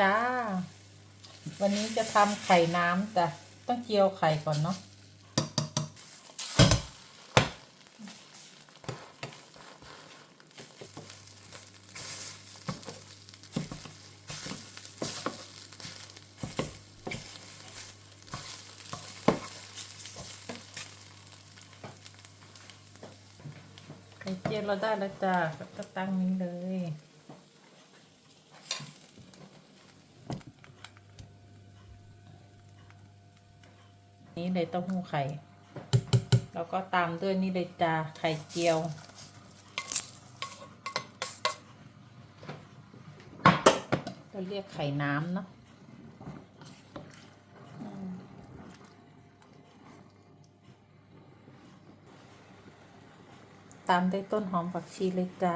จ้า วันนี้จะทำไข่น้ำจ้ะต้องเจียวไข่ก่อนเนาะไข่เจียวเราได้แล้วจ้าก็ตั้งนี้เลย นี่เลยเต้าหู้ไข่ แล้วก็ตามด้วยนี่เลยจ้าไข่เจียว เราเรียกไข่น้ำเนาะตามด้วยต้นหอมผักชีเลยจ้า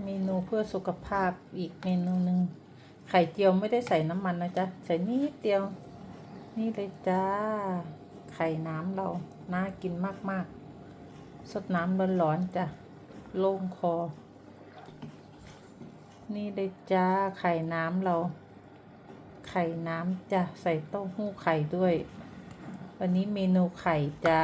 เมนูเพื่อสุขภาพอีกเมนูหนึ่งไข่เจียวไม่ได้ใส่น้ำมันนะจ๊ะ ใส่นิดเดียว นี่เลยจ้า ไข่น้ำเรา น่ากินมากๆ สดน้ำร้อนๆจ้ะ โล่งคอ นี่เลยจ้า ไข่น้ำเรา ไข่น้ำจ้ะ ใส่เต้าหู้ไข่ด้วย วันนี้เมนูไข่จ้า